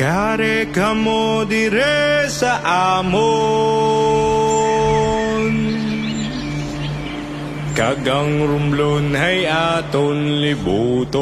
Kare ka mo dire sa amon. Kagang rumlon hay aton libuton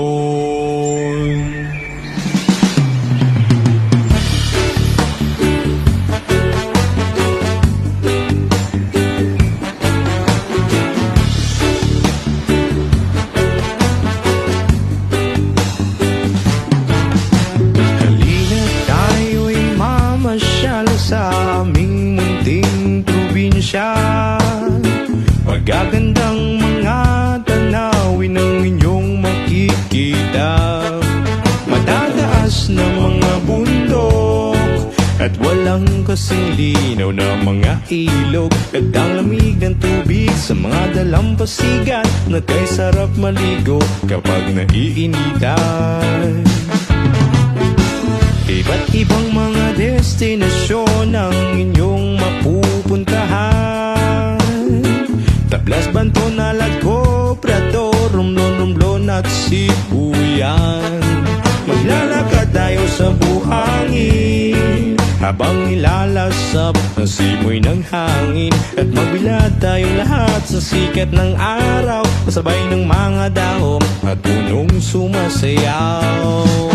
probinsya Magagandang mga tanawin ang inyong makikita. Matataas na mga bundok At walang kasing linaw na mga ilog. At ang lamig ng tubig sa mga dalampasigan Na kay sarap maligo kapag naiinitan. Iba't ibang mga destinasyon ang inyong mapupuntahan at Sibuyan Maglalakad tayo sa buhangin Habang nilalasap ang simoy ng hangin. At magbilad tayong lahat sa sikat ng araw Kasabay ng mga dahon at punong sumasayaw